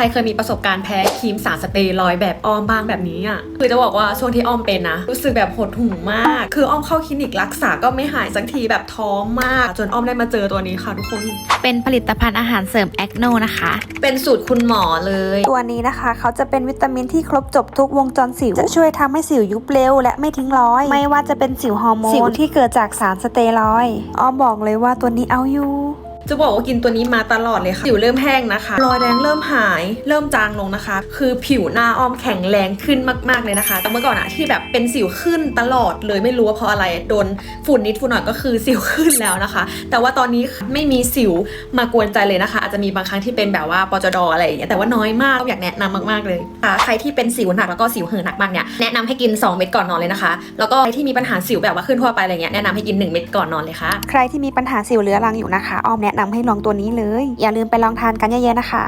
รเคยมีประสบการณ์แพ้ครีมสารสเตียรอยด์แบบอ้อมบ้างแบบนี้อะคือจะบอกว่าช่วงที่อ้อมเป็นนะรู้สึกแบบหดหูมาก คืออ้อมเข้าคลินิกรักษาก็ไม่หายสักทีแบบท้อมาก จนอ้อมได้มาเจอตัวนี้ค่ะทุกคน เป็นผลิตภัณฑ์อาหารเสริมแอคโนนะคะ เป็นสูตรคุณหมอเลย ตัวนี้นะคะ เขาจะเป็นวิตามินที่ครบจบทุกวงจรสิว จะช่วยทำให้สิวยุบเร็ว และไม่ทิ้งรอย ไม่ว่าจะเป็นสิวฮอร์โมนสิวที่เกิดจากสารสเตียรอยด์อ้อมบอกเลยว่าตัวนี้เอาอยู่ จะบอกว่ากินตัวนี้มาตลอดเลยค่ะผิวเริ่มแห้งนะคะ รอยแดงเริ่มหาย เริ่มจางลงนะคะ คือผิวหน้าอ้อมแข็งแรงขึ้นมาก ๆเลยนะคะ แต่เมื่อก่อนอะที่แบบเป็นสิวขึ้นตลอดเลยไม่รู้ว่าเพราะอะไร โดนฝุ่นนิดฝุ่นหน่อยก็คือสิวขึ้นแล้วนะคะ แต่ว่าตอนนี้ไม่มีสิวมากวนใจเลยนะคะ อาจจะมีบางครั้งที่เป็นแบบว่าปจดอะไรอย่างเงี้ย แต่ว่าน้อยมากอยากแนะนำมาก ๆ เลยค่ะใครที่เป็นสิวหนักแล้วก็สิวเหือหนักมากเนี่ย แนะนำให้กิน 2 เม็ดก่อนนอนเลยนะคะ แล้วก็ใครที่มีปัญหาสิวแบบว่าขึ้นทั่วไปอะไรเงี้ย แนะนำให้กิน 1 เม็ดก่อนนอนเลยค่ะ ใครที่มีปัญหาสิวเรื้อรังอยู่นะคะอ้อมแแนะนำให้ลองตัวนี้เลย อย่าลืมไปลองทานกันเยอะๆนะคะ